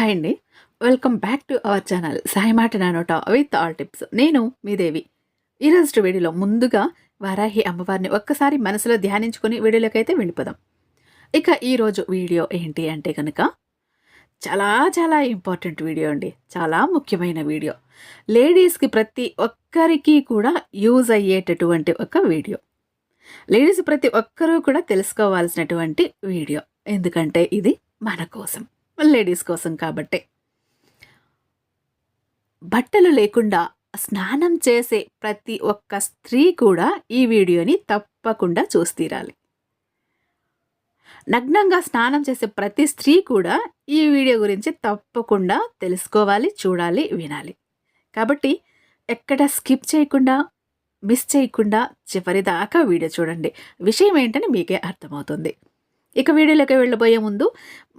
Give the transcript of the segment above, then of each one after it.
Hi అండి. Welcome back to our channel Sai మాట నానోట విత్ ఆల్ టిప్స్. నేను మీ దేవి. ఈరోజు వీడియోలో ముందుగా వారాహి అమ్మవారిని ఒక్కసారి మనసులో ధ్యానించుకొని వీడియోలోకి అయితే వెళ్ళిపోదాం. ఇక ఈరోజు వీడియో ఏంటి అంటే కనుక చాలా చాలా ఇంపార్టెంట్ వీడియో అండి. చాలా ముఖ్యమైన వీడియో. లేడీస్కి ప్రతి ఒక్కరికి కూడా యూజ్ అయ్యేటటువంటి ఒక వీడియో. లేడీస్ ప్రతి ఒక్కరూ కూడా తెలుసుకోవాల్సినటువంటి వీడియో. ఎందుకంటే ఇది మన కోసం. లేడీస్ కోసం కాబట్టే. బట్టలు లేకుండా స్నానం చేసే ప్రతి ఒక్క స్త్రీ కూడా ఈ వీడియోని తప్పకుండా చూస్తీరాలి. నగ్నంగా స్నానం చేసే ప్రతి స్త్రీ కూడా ఈ వీడియో గురించి తప్పకుండా తెలుసుకోవాలి చూడాలి వినాలి. కాబట్టి ఎక్కడ స్కిప్ చేయకుండా మిస్ చేయకుండా చివరిదాకా వీడియో చూడండి. విషయం ఏంటని మీకే అర్థమవుతుంది. ఇక వీడియోలోకి వెళ్ళబోయే ముందు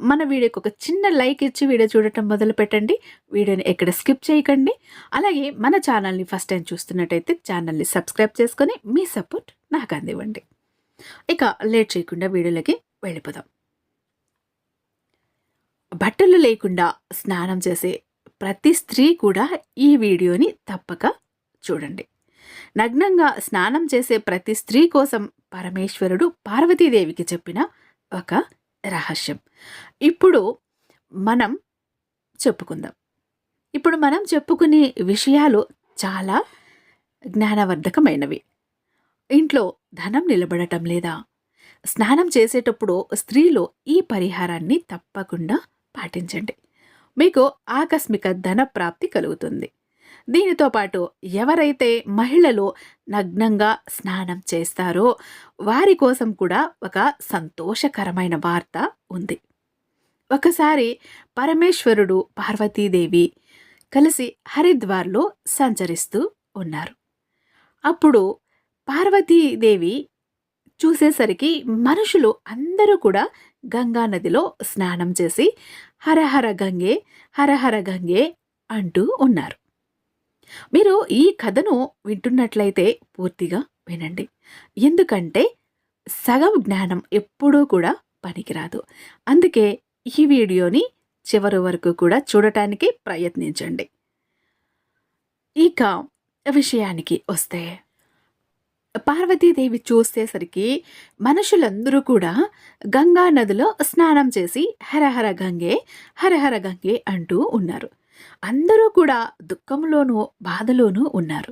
మన వీడియోకి ఒక చిన్న లైక్ ఇచ్చి వీడియో చూడటం మొదలు పెట్టండి. వీడియోని ఎక్కడ స్కిప్ చేయకండి. అలాగే మన ఛానల్ని ఫస్ట్ టైం చూస్తున్నట్టయితే ఛానల్ని సబ్స్క్రైబ్ చేసుకొని మీ సపోర్ట్ నాకు అందివ్వండి. ఇక లేట్ చేయకుండా వీడియోలోకి వెళ్ళిపోదాం. బట్టలు లేకుండా స్నానం చేసే ప్రతి స్త్రీ కూడా ఈ వీడియోని తప్పక చూడండి. నగ్నంగా స్నానం చేసే ప్రతి స్త్రీ కోసం పరమేశ్వరుడు పార్వతీదేవికి చెప్పిన ఒక రహస్యం. ఇప్పుడు మనం చెప్పుకుందాం. ఇప్పుడు మనం చెప్పుకునే విషయాలు చాలా జ్ఞానవర్ధకమైనవి. ఇంట్లో ధనం నిలబడటం లేదా స్నానం చేసేటప్పుడు స్త్రీలు ఈ పరిహారాన్ని తప్పకుండా పాటించండి. మీకు ఆకస్మిక ధన ప్రాప్తి కలుగుతుంది. దీనితో పాటు ఎవరైతే మహిళలు నగ్నంగా స్నానం చేస్తారో వారి కోసం కూడా ఒక సంతోషకరమైన వార్త ఉంది. ఒకసారి పరమేశ్వరుడు పార్వతీదేవి కలిసి హరిద్వార్లో సంచరిస్తూ ఉన్నారు. అప్పుడు పార్వతీదేవి చూసేసరికి మనుషులు అందరూ కూడా గంగా నదిలో స్నానం చేసి హరహర గంగే హరహర గంగే అంటూ ఉన్నారు. మీరు ఈ కథను వింటున్నట్లయితే పూర్తిగా వినండి. ఎందుకంటే సగం జ్ఞానం ఎప్పుడూ కూడా పనికిరాదు. అందుకే ఈ వీడియోని చివరి వరకు కూడా చూడటానికి ప్రయత్నించండి. ఇక విషయానికి వస్తే పార్వతీదేవి చూసేసరికి మనుషులందరూ కూడా గంగా నదిలో స్నానం చేసి హరహర గంగే హరహర గంగే అంటూ ఉన్నారు. అందరూ కూడా దుఃఖంలోనూ బాధలోనూ ఉన్నారు.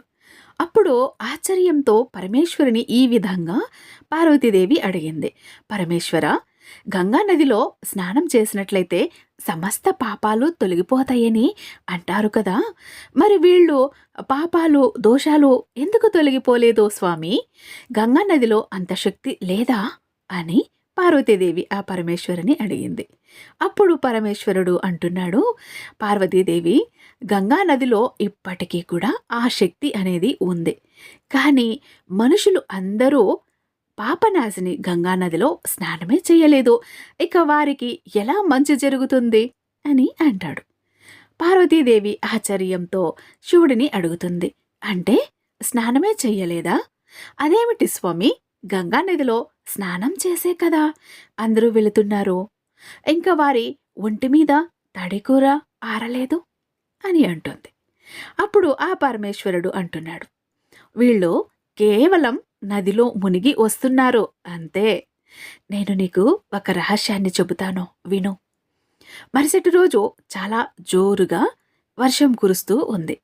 అప్పుడు ఆశ్చర్యంతో పరమేశ్వరుని ఈ విధంగా పార్వతీదేవి అడిగింది. పరమేశ్వర గంగా నదిలో స్నానం చేసినట్లయితే సమస్త పాపాలు తొలగిపోతాయని అంటారు కదా! మరి వీళ్ళు పాపాలు దోషాలు ఎందుకు తొలగిపోలేదో స్వామి? గంగా నదిలో అంత శక్తి లేదా? అని పార్వతీదేవి ఆ పరమేశ్వరుని అడిగింది. అప్పుడు పరమేశ్వరుడు అంటున్నాడు పార్వతీదేవి గంగా నదిలో ఇప్పటికీ కూడా ఆ శక్తి అనేది ఉంది. కానీ మనుషులు అందరూ పాపనాశిని గంగా నదిలో స్నానమే చేయలేదు. ఇక వారికి ఎలా మంచి జరుగుతుంది? అని అంటాడు. పార్వతీదేవి ఆశ్చర్యంతో శివుడిని అడుగుతుంది అంటే స్నానమే చెయ్యలేదా అదేమిటి స్వామి గంగా నదిలో స్నానం చేసే కదా అందరూ వెళుతున్నారు. ఇంకా వారి ఒంటి మీద తడికూర ఆరలేదు అని అంటుంది. అప్పుడు ఆ పరమేశ్వరుడు అంటున్నాడు వీళ్ళు కేవలం నదిలో మునిగి వస్తున్నారు అంతే. నేను నీకు ఒక రహస్యాన్ని చెబుతాను విను. మరుసటి రోజు చాలా జోరుగా వర్షం కురుస్తూ ఉంది.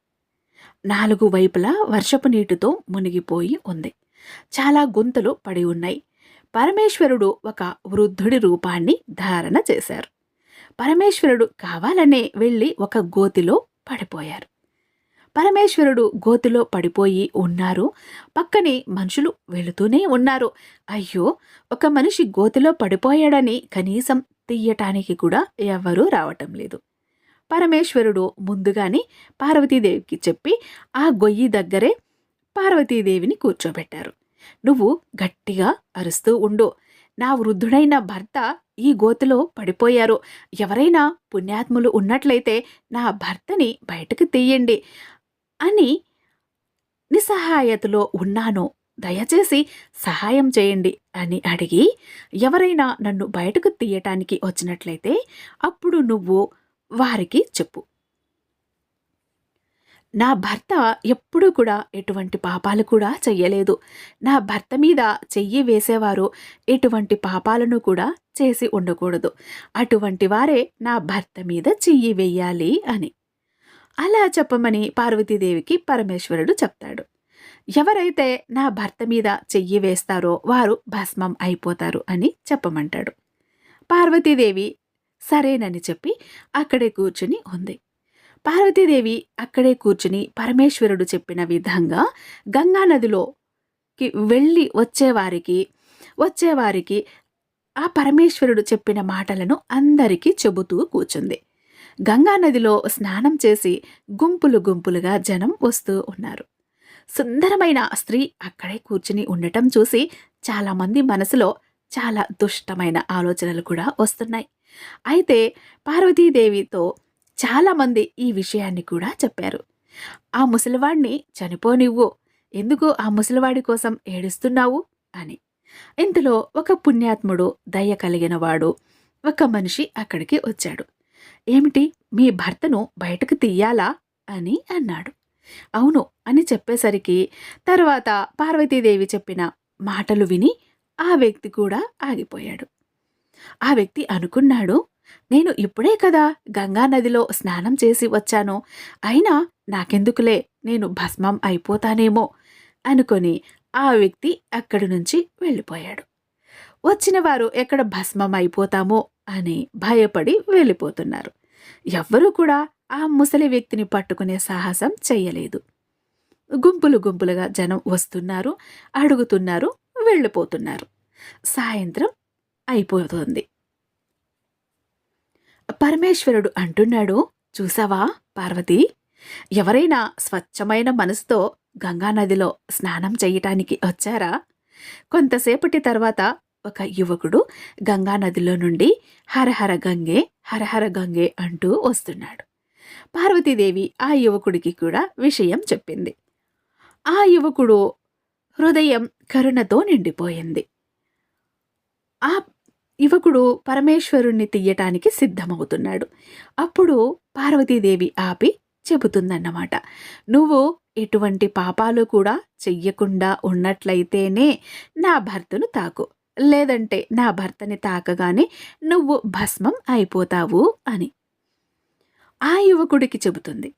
నాలుగు వైపులా వర్షపు నీటితో మునిగిపోయి ఉంది. చాలా గుంతలు పడి ఉన్నాయి. పరమేశ్వరుడు ఒక వృద్ధుడి రూపాన్ని ధారణ చేశారు. పరమేశ్వరుడు కావాలనే వెళ్ళి ఒక గోతిలో పడిపోయారు. పరమేశ్వరుడు గోతిలో పడిపోయి ఉన్నారు. పక్కనే మనుషులు వెళుతూనే ఉన్నారు. అయ్యో ఒక మనిషి గోతిలో పడిపోయాడని కనీసం తీయటానికి కూడా ఎవ్వరూ రావటం లేదు. పరమేశ్వరుడు ముందుగానే పార్వతీదేవికి చెప్పి ఆ గొయ్యి దగ్గరే పార్వతీదేవిని కూర్చోబెట్టారు. నువ్వు గట్టిగా అరుస్తూ ఉండు. నా వృద్ధుడైన భర్త ఈ గోతిలో పడిపోయారు. ఎవరైనా పుణ్యాత్ములు ఉన్నట్లయితే నా భర్తని బయటకు తీయండి అని నిస్సహాయతలో ఉన్నాను. దయచేసి సహాయం చేయండి అని అడిగి ఎవరైనా నన్ను బయటకు తీయటానికి వచ్చినట్లయితే అప్పుడు నువ్వు వారికి చెప్పు. నా భర్త ఎప్పుడూ కూడా ఎటువంటి పాపాలు కూడా చెయ్యలేదు. నా భర్త మీద చెయ్యి వేసేవారు ఎటువంటి పాపాలను కూడా చేసి ఉండకూడదు. అటువంటి వారే నా భర్త మీద చెయ్యి వెయ్యాలి అని. అలా చెప్పమని పార్వతీదేవికి పరమేశ్వరుడు చెప్తాడు. ఎవరైతే నా భర్త మీద చెయ్యి వేస్తారో వారు భస్మం అయిపోతారు అని చెప్పమంటాడు. పార్వతీదేవి సరేనని చెప్పి అక్కడే కూర్చుని ఉంది. పార్వతీదేవి అక్కడే కూర్చుని పరమేశ్వరుడు చెప్పిన విధంగా గంగానదిలోకి వెళ్ళి వచ్చేవారికి వచ్చేవారికి ఆ పరమేశ్వరుడు చెప్పిన మాటలను అందరికీ చెబుతూ కూర్చుంది. గంగానదిలో స్నానం చేసి గుంపులు గుంపులుగా జనం వస్తూ ఉన్నారు. సుందరమైన స్త్రీ అక్కడే కూర్చుని ఉండటం చూసి చాలామంది మనసులో చాలా దుష్టమైన ఆలోచనలు కూడా వస్తున్నాయి. అయితే పార్వతీదేవితో చాలామంది ఈ విషయాన్ని కూడా చెప్పారు. ఆ ముసలివాడిని చనిపోనివ్వు ఎందుకు ఆ ముసలివాడి కోసం ఏడుస్తున్నావు? అని. ఇంతలో ఒక పుణ్యాత్ముడు దయ కలిగినవాడు ఒక మనిషి అక్కడికి వచ్చాడు. ఏమిటి? మీ భర్తను బయటకు తీయాలా? అని అన్నాడు. అవును అని చెప్పేసరికి తర్వాత పార్వతీదేవి చెప్పిన మాటలు విని ఆ వ్యక్తి కూడా ఆగిపోయాడు. ఆ వ్యక్తి అనుకున్నాడు నేను ఇప్పుడే కదా గంగా నదిలో స్నానం చేసి వచ్చాను. అయినా నాకెందుకులే నేను భస్మం అయిపోతానేమో అనుకొని ఆ వ్యక్తి అక్కడి నుంచి వెళ్ళిపోయాడు. వచ్చిన వారు ఎక్కడ భస్మం అయిపోతామో అని భయపడి వెళ్ళిపోతున్నారు. ఎవ్వరూ కూడా ఆ ముసలి వ్యక్తిని పట్టుకునే సాహసం చెయ్యలేదు. గుంపులు గుంపులుగా జనం వస్తున్నారు అడుగుతున్నారు వెళ్ళిపోతున్నారు. సాయంత్రం అయిపోతుంది. పరమేశ్వరుడు అంటున్నాడు. చూసావా పార్వతి? ఎవరైనా స్వచ్ఛమైన మనసుతో గంగానదిలో స్నానం చేయటానికి వచ్చారా? కొంతసేపటి తర్వాత ఒక యువకుడు గంగానదిలో నుండి హరహర గంగే హరహర గంగే అంటూ వస్తున్నాడు. పార్వతీదేవి ఆ యువకుడికి కూడా విషయం చెప్పింది. ఆ యువకుడు హృదయం కరుణతో నిండిపోయింది. ఆ యువకుడు పరమేశ్వరుణ్ణి తీయటానికి సిద్ధమవుతున్నాడు. అప్పుడు పార్వతీదేవి ఆపి చెబుతుందన్నమాట. నువ్వు ఎటువంటి పాపాలు కూడా చెయ్యకుండా ఉన్నట్లయితేనే నా భర్తను తాకు. లేదంటే నా భర్తని తాకగానే నువ్వు భస్మం అయిపోతావు అని. ఆ యువకుడికి చెబుతుంది.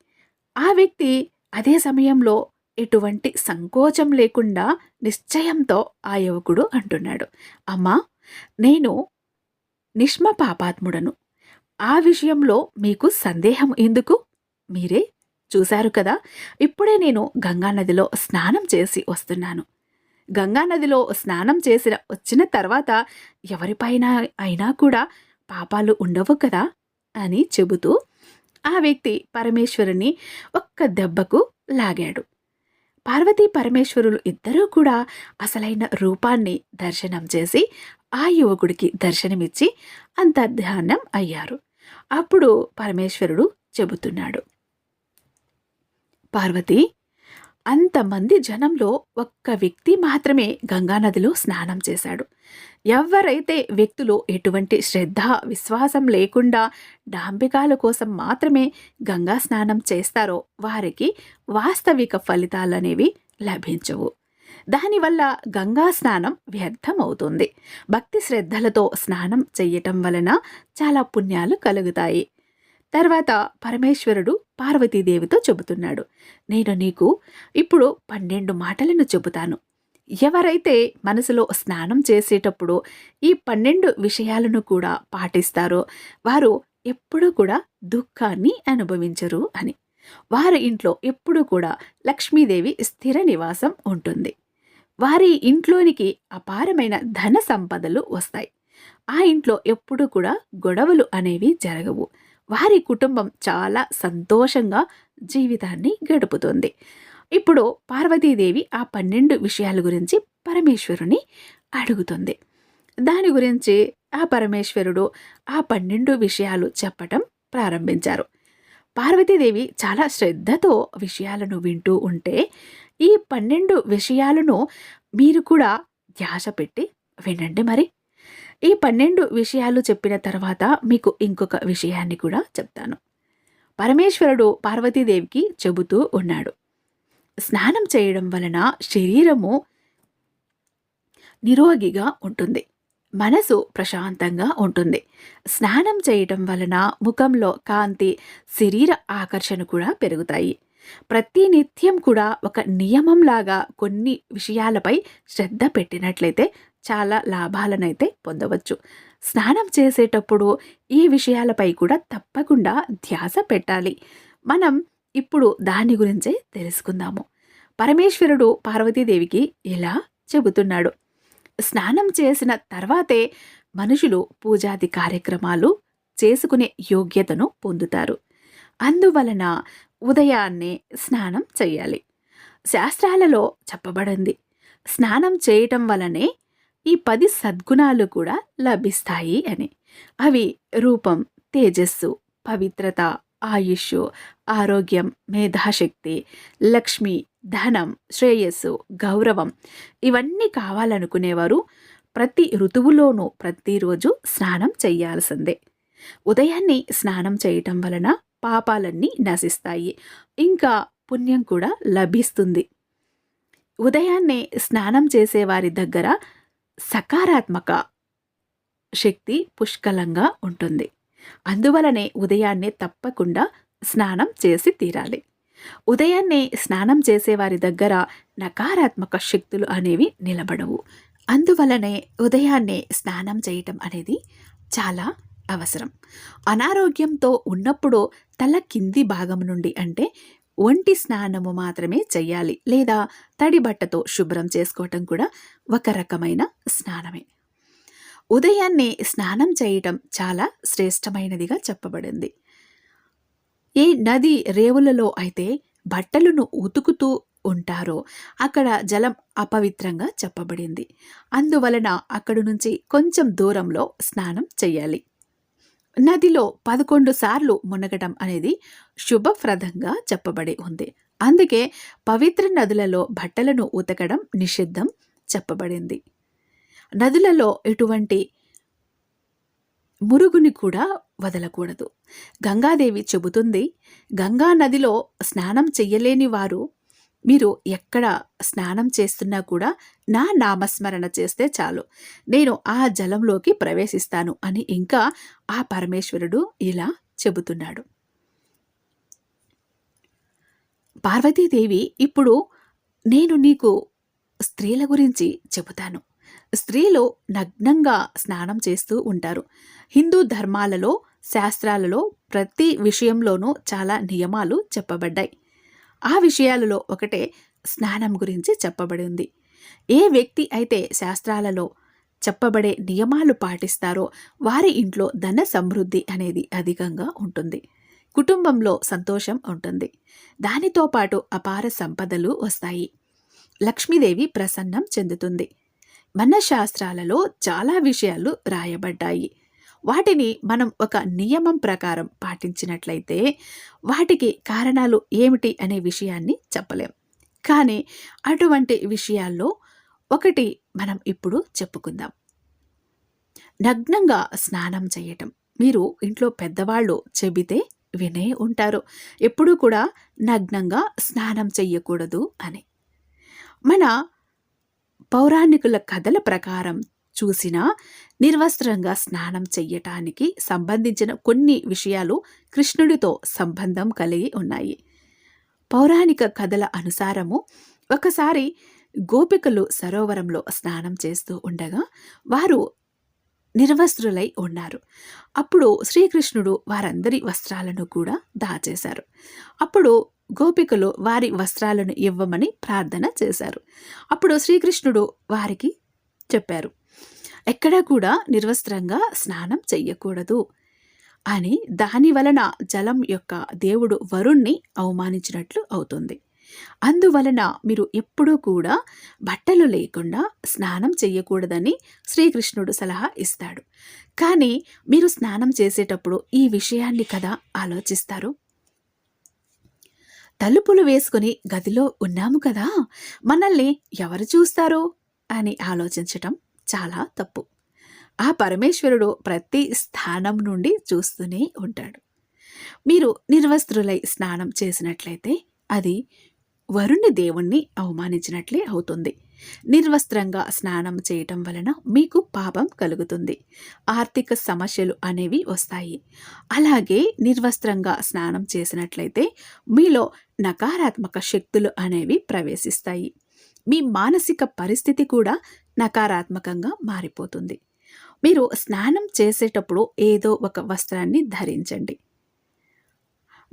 ఆ వ్యక్తి అదే సమయంలో ఎటువంటి సంకోచం లేకుండా నిశ్చయంతో ఆ యువకుడు అంటున్నాడు. అమ్మా నేను నిష్మపాపాత్ముడను ఆ విషయంలో మీకు సందేహం ఎందుకు? మీరే చూశారు కదా ఇప్పుడే నేను గంగానదిలో స్నానం చేసి వస్తున్నాను. గంగానదిలో స్నానం చేసిన వచ్చిన తర్వాత ఎవరిపైన అయినా కూడా పాపాలు ఉండవు కదా అని చెబుతూ ఆ వ్యక్తి పరమేశ్వరుని ఒక్క దెబ్బకు లాగాడు. పార్వతీ పరమేశ్వరులు ఇద్దరూ కూడా అసలైన రూపాన్ని దర్శనం చేసి ఆ యువకుడికి దర్శనమిచ్చి అంతర్ధ్యానం అయ్యారు. అప్పుడు పరమేశ్వరుడు చెబుతున్నాడు. పార్వతి అంతమంది జనంలో ఒక్క వ్యక్తి మాత్రమే గంగానదిలో స్నానం చేశాడు. ఎవరైతే వ్యక్తులు ఎటువంటి శ్రద్ధ విశ్వాసం లేకుండా డాంబికాల కోసం మాత్రమే గంగా స్నానం చేస్తారో వారికి వాస్తవిక ఫలితాలనేవి లభించవు. దానివల్ల గంగా స్నానం వ్యర్థమవుతుంది. భక్తి శ్రద్ధలతో స్నానం చెయ్యటం వలన చాలా పుణ్యాలు కలుగుతాయి. తర్వాత పరమేశ్వరుడు పార్వతీదేవితో చెబుతున్నాడు. నేను నీకు ఇప్పుడు పన్నెండు మాటలను చెబుతాను. ఎవరైతే మనసులో స్నానం చేసేటప్పుడు ఈ పన్నెండు విషయాలను కూడా పాటిస్తారో వారు ఎప్పుడూ కూడా దుఃఖాన్ని అనుభవించరు అని. వారి ఇంట్లో ఎప్పుడూ కూడా లక్ష్మీదేవి స్థిర నివాసం ఉంటుంది. వారి ఇంట్లోనికి అపారమైన ధన సంపదలు వస్తాయి. ఆ ఇంట్లో ఎప్పుడూ కూడా గొడవలు అనేవి జరగవు. వారి కుటుంబం చాలా సంతోషంగా జీవితాన్ని గడుపుతుంది. ఇప్పుడు పార్వతీదేవి ఆ పన్నెండు విషయాల గురించి పరమేశ్వరుని అడుగుతుంది. దాని గురించి ఆ పరమేశ్వరుడు ఆ పన్నెండు విషయాలు చెప్పటం ప్రారంభించారు. పార్వతీదేవి చాలా శ్రద్ధతో విషయాలను వింటూ ఉంటే ఈ పన్నెండు విషయాలను మీరు కూడా ధ్యాస పెట్టి వినండి మరి. ఈ పన్నెండు విషయాలు చెప్పిన తర్వాత మీకు ఇంకొక విషయాన్ని కూడా చెప్తాను. పరమేశ్వరుడు పార్వతీదేవికి చెబుతూ ఉన్నాడు. స్నానం చేయడం వలన శరీరము నిరోగిగా ఉంటుంది. మనసు ప్రశాంతంగా ఉంటుంది. స్నానం చేయటం వలన ముఖంలో కాంతి శరీర ఆకర్షణ కూడా పెరుగుతాయి. ప్రతి నిత్యం కూడా ఒక నియమంలాగా కొన్ని విషయాలపై శ్రద్ధ పెట్టినట్లయితే చాలా లాభాలనైతే పొందవచ్చు. స్నానం చేసేటప్పుడు ఈ విషయాలపై కూడా తప్పకుండా ధ్యాస పెట్టాలి. మనం ఇప్పుడు దాని గురించే తెలుసుకుందాము. పరమేశ్వరుడు పార్వతీదేవికి ఇలా చెబుతున్నాడు? స్నానం చేసిన తర్వాతే మనుషులు పూజాది కార్యక్రమాలు చేసుకునే యోగ్యతను పొందుతారు. అందువలన ఉదయాన్నే స్నానం చేయాలి. శాస్త్రాలలో చెప్పబడింది స్నానం చేయటం వలనే ఈ పది సద్గుణాలు కూడా లభిస్తాయి అని. అవి రూపం తేజస్సు పవిత్రత ఆయుష్ ఆరోగ్యం మేధాశక్తి లక్ష్మి ధనం శ్రేయస్సు గౌరవం ఇవన్నీ కావాలనుకునేవారు ప్రతి ఋతువులోనూ ప్రతిరోజు స్నానం చేయాల్సిందే. ఉదయాన్నే స్నానం చేయటం వలన పాపాలన్నీ నశిస్తాయి. ఇంకా పుణ్యం కూడా లభిస్తుంది. ఉదయాన్నే స్నానం చేసేవారి దగ్గర సకారాత్మక శక్తి పుష్కలంగా ఉంటుంది. అందువలనే ఉదయాన్నే తప్పకుండా స్నానం చేసి తీరాలి. ఉదయాన్నే స్నానం చేసేవారి దగ్గర నకారాత్మక శక్తులు అనేవి నిలబడవు. అందువలనే ఉదయాన్నే స్నానం చేయటం అనేది చాలా అవసరం. అనారోగ్యంతో ఉన్నప్పుడు తల కింది భాగం నుండి అంటే ఒంటి స్నానము మాత్రమే చెయ్యాలి లేదా తడి బట్టతో శుభ్రం చేసుకోవటం కూడా ఒక రకమైన స్నానమే. ఉదయాన్నే స్నానం చేయటం చాలా శ్రేష్టమైనదిగా చెప్పబడింది. ఏ నది రేవులలో అయితే బట్టలను ఉతుకుతూ ఉంటారో అక్కడ జలం అపవిత్రంగా చెప్పబడింది. అందువలన అక్కడి నుంచి కొంచెం దూరంలో స్నానం చేయాలి. నదిలో పదకొండు సార్లు మునగటం అనేది శుభప్రదంగా చెప్పబడి ఉంది. అందుకే పవిత్ర నదులలో బట్టలను ఉతకడం నిషిద్ధం చెప్పబడింది. నదులలో ఎటువంటి మురుగుని కూడా వదలకూడదు. గంగాదేవి చెబుతుంది గంగా నదిలో స్నానం చెయ్యలేని వారు మీరు ఎక్కడ స్నానం చేస్తున్నా కూడా నా నామస్మరణ చేస్తే చాలు. నేను ఆ జలంలోకి ప్రవేశిస్తాను అని ఇంకా ఆ పరమేశ్వరుడు ఇలా చెబుతున్నాడు. పార్వతీదేవి ఇప్పుడు నేను నీకు స్త్రీల గురించి చెబుతాను. స్త్రీలు నగ్నంగా స్నానం చేస్తూ ఉంటారు. హిందూ ధర్మాలలో శాస్త్రాలలో ప్రతి విషయంలోనూ చాలా నియమాలు చెప్పబడ్డాయి. ఆ విషయాలలో ఒకటే స్నానం గురించి చెప్పబడి ఉంది. ఏ వ్యక్తి అయితే శాస్త్రాలలో చెప్పబడే నియమాలు పాటిస్తారో వారి ఇంట్లో ధన సమృద్ధి అనేది అధికంగా ఉంటుంది. కుటుంబంలో సంతోషం ఉంటుంది. దానితో పాటు అపార సంపదలు వస్తాయి. లక్ష్మీదేవి ప్రసన్నం చెందుతుంది. మన శాస్త్రాలలో చాలా విషయాలు రాయబడ్డాయి. వాటిని మనం ఒక నియమం ప్రకారం పాటించినట్లయితే వాటికి కారణాలు ఏమిటి అనే విషయాన్ని చెప్పలేం. కానీ అటువంటి విషయాల్లో ఒకటి మనం ఇప్పుడు చెప్పుకుందాం. నగ్నంగా స్నానం చేయటం. మీరు ఇంట్లో పెద్దవాళ్ళు చెబితే వినే ఉంటారు. ఎప్పుడూ కూడా నగ్నంగా స్నానం చెయ్యకూడదు అని. మన పౌరాణికుల కథల ప్రకారం చూసినా నిర్వస్త్రంగా స్నానం చెయ్యటానికి సంబంధించిన కొన్ని విషయాలు కృష్ణుడితో సంబంధం కలిగి ఉన్నాయి. పౌరాణిక కథల అనుసారము ఒకసారి గోపికలు సరోవరంలో స్నానం చేస్తూ ఉండగా వారు నిర్వస్త్రులై ఉన్నారు. అప్పుడు శ్రీకృష్ణుడు వారందరి వస్త్రాలను కూడా దాచేశారు. అప్పుడు గోపికలు వారి వస్త్రాలను ఇవ్వమని ప్రార్థన చేశారు. అప్పుడు శ్రీకృష్ణుడు వారికి చెప్పారు ఎక్కడా కూడా నిర్వస్త్రంగా స్నానం చెయ్యకూడదు అని దాని వలన జలం యొక్క దేవుడు వరుణ్ణి అవమానించినట్లు అవుతుంది. అందువలన మీరు ఎప్పుడూ కూడా బట్టలు లేకుండా స్నానం చెయ్యకూడదని శ్రీకృష్ణుడు సలహా ఇస్తాడు. కానీ మీరు స్నానం చేసేటప్పుడు ఈ విషయాన్ని కదా ఆలోచిస్తారు? తలుపులు వేసుకుని గదిలో ఉన్నాము కదా మనల్ని ఎవరు చూస్తారు? అని ఆలోచించటం చాలా తప్పు. ఆ పరమేశ్వరుడు ప్రతి స్థానం నుండి చూస్తూనే ఉంటాడు. మీరు నిర్వస్త్రులై స్నానం చేసినట్లయితే అది వరుణ్ణి దేవుణ్ణి అవమానించినట్లే అవుతుంది. నిర్వస్త్రంగా స్నానం చేయటం వలన మీకు పాపం కలుగుతుంది. ఆర్థిక సమస్యలు అనేవి వస్తాయి. అలాగే నిర్వస్త్రంగా స్నానం చేసినట్లయితే మీలో నకారాత్మక శక్తులు అనేవి ప్రవేశిస్తాయి. మీ మానసిక పరిస్థితి కూడా నకారాత్మకంగా మారిపోతుంది. మీరు స్నానం చేసేటప్పుడు ఏదో ఒక వస్త్రాన్ని ధరించండి.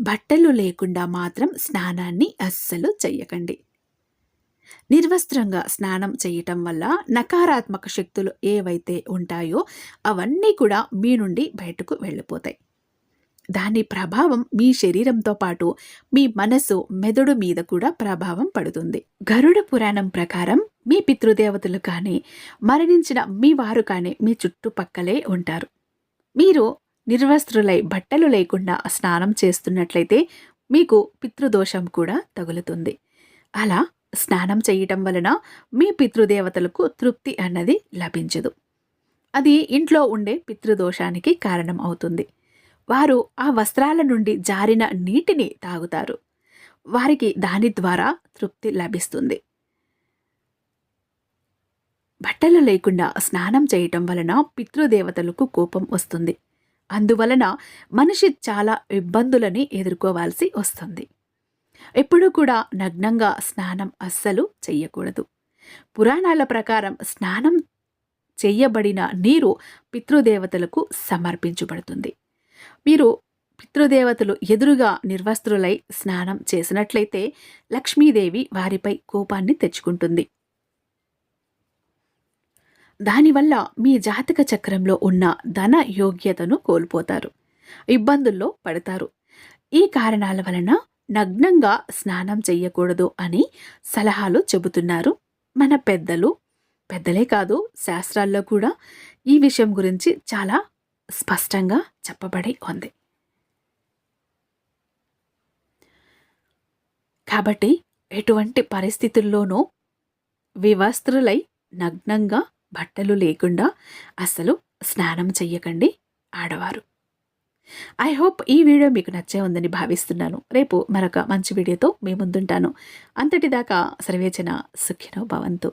బట్టలు లేకుండా మాత్రం స్నానాన్ని అస్సలు చెయ్యకండి. నిర్వస్త్రంగా స్నానం చేయటం వల్ల నకారాత్మక శక్తులు ఏవైతే ఉంటాయో అవన్నీ కూడా మీ నుండి బయటకు వెళ్ళిపోతాయి. దాని ప్రభావం మీ శరీరంతో పాటు మీ మనసు మెదడు మీద కూడా ప్రభావం పడుతుంది. గరుడ పురాణం ప్రకారం మీ పితృదేవతలు కానీ మరణించిన మీ వారు కానీ మీ చుట్టుపక్కలే ఉంటారు. మీరు నిర్వస్త్రులై బట్టలు లేకుండా స్నానం చేస్తున్నట్లయితే మీకు పితృదోషం కూడా తగులుతుంది. అలా స్నానం చేయటం వలన మీ పితృదేవతలకు తృప్తి అన్నది లభించదు. అది ఇంట్లో ఉండే పితృదోషానికి కారణం అవుతుంది. వారు ఆ వస్త్రాల నుండి జారిన నీటిని తాగుతారు. వారికి దాని ద్వారా తృప్తి లభిస్తుంది. బట్టలు లేకుండా స్నానం చేయటం వలన పితృదేవతలకు కోపం వస్తుంది. అందువలన మనిషి చాలా ఇబ్బందులని ఎదుర్కోవాల్సి వస్తుంది. ఎప్పుడూ కూడా నగ్నంగా స్నానం అస్సలు చెయ్యకూడదు. పురాణాల ప్రకారం స్నానం చెయ్యబడిన నీరు పితృదేవతలకు సమర్పించబడుతుంది. మీరు పితృదేవతలు ఎదురుగా నిర్వస్త్రులై స్నానం చేసినట్లయితే లక్ష్మీదేవి వారిపై కోపాన్ని తెచ్చుకుంటుంది. దానివల్ల మీ జాతక చక్రంలో ఉన్న ధన యోగ్యతను కోల్పోతారు. ఇబ్బందుల్లో పడతారు. ఈ కారణాల వలన నగ్నంగా స్నానం చెయ్యకూడదు అని సలహాలు చెబుతున్నారు. మన పెద్దలు పెద్దలే కాదు శాస్త్రాల్లో కూడా ఈ విషయం గురించి చాలా స్పష్టంగా చెప్పబడి ఉంది. కాబట్టి ఎటువంటి పరిస్థితుల్లోనూ వివస్త్రులై నగ్నంగా బట్టలు లేకుండా అసలు స్నానం చెయ్యకండి ఆడవారు. ఐ హోప్ ఈ వీడియో మీకు నచ్చే ఉందని భావిస్తున్నాను. రేపు మరొక మంచి వీడియోతో మీ ముందుంటాను. అంతటిదాకా సర్వేచన సుఖినో భవంతు.